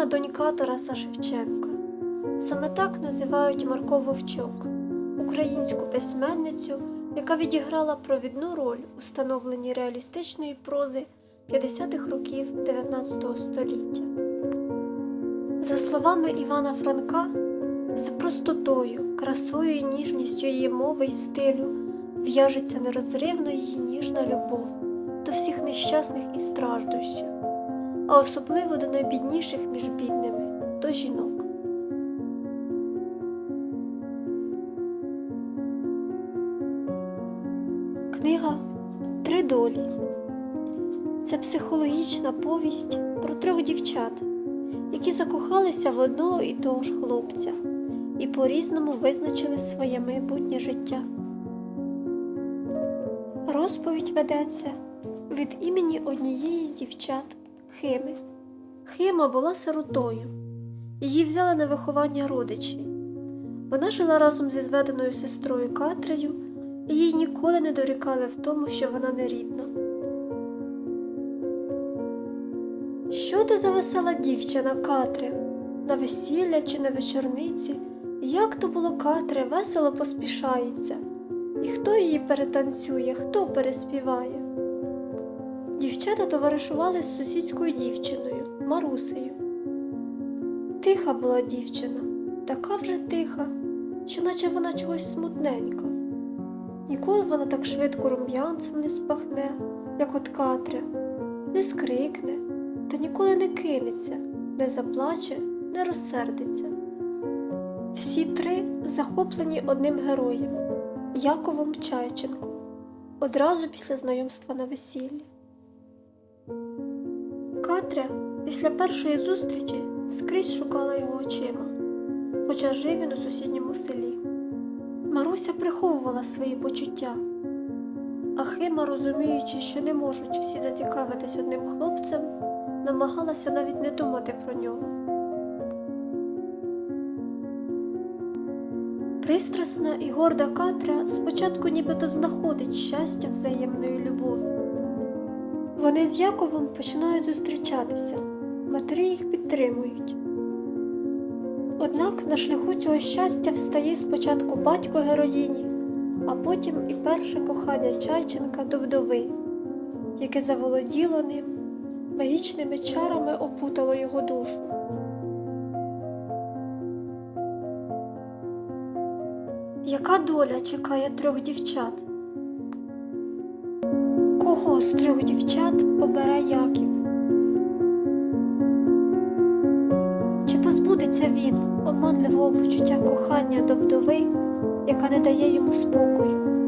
Іванна донька Тараса Шевченка. Саме так називають Марко Вовчок, українську письменницю, яка відіграла провідну роль у становленні реалістичної прози 50-х років 19 століття. За словами Івана Франка, з простотою, красою і ніжністю її мови й стилю в'яжеться нерозривно її ніжна любов до всіх нещасних і страждущих, а особливо до найбідніших між бідними, до жінок. Книга Три долі. Це психологічна повість про трьох дівчат, які закохалися в одного і того ж хлопця і по-різному визначили своє майбутнє життя. Розповідь ведеться від імені однієї з дівчат Хими. Хима була сиротою. Її взяли на виховання родичі. Вона жила разом зі зведеною сестрою Катрею, і їй ніколи не дорікали в тому, що вона не рідна. Що то за весела дівчина Катре? На весілля чи на вечорниці? Як то було Катре весело поспішається, і хто її перетанцює, хто переспіває? Дівчата товаришували з сусідською дівчиною Марусею. Тиха була дівчина, така вже тиха, що наче вона чогось смутненька. Ніколи вона так швидко рум'янцем не спахне, як от Катря, не скрикне, та ніколи не кинеться, не заплаче, не розсердиться. Всі три захоплені одним героєм Яковом Чайченком, одразу після знайомства на весіллі. Катря після першої зустрічі скрізь шукала його очима, хоча жив він у сусідньому селі. Маруся приховувала свої почуття, а Хима, розуміючи, що не можуть всі зацікавитись одним хлопцем, намагалася навіть не думати про нього. Пристрасна і горда Катря спочатку нібито знаходить щастя взаємної любові. Вони з Яковом починають зустрічатися, матері їх підтримують. Однак на шляху цього щастя встає спочатку батько героїні, а потім і перше кохання Чайченка до вдови, яке заволоділо ним, магічними чарами опутало його душу. Яка доля чекає трьох дівчат? Кого з трьох дівчат обере Яків? Чи позбудеться він оманливого почуття кохання до вдови, яка не дає йому спокою?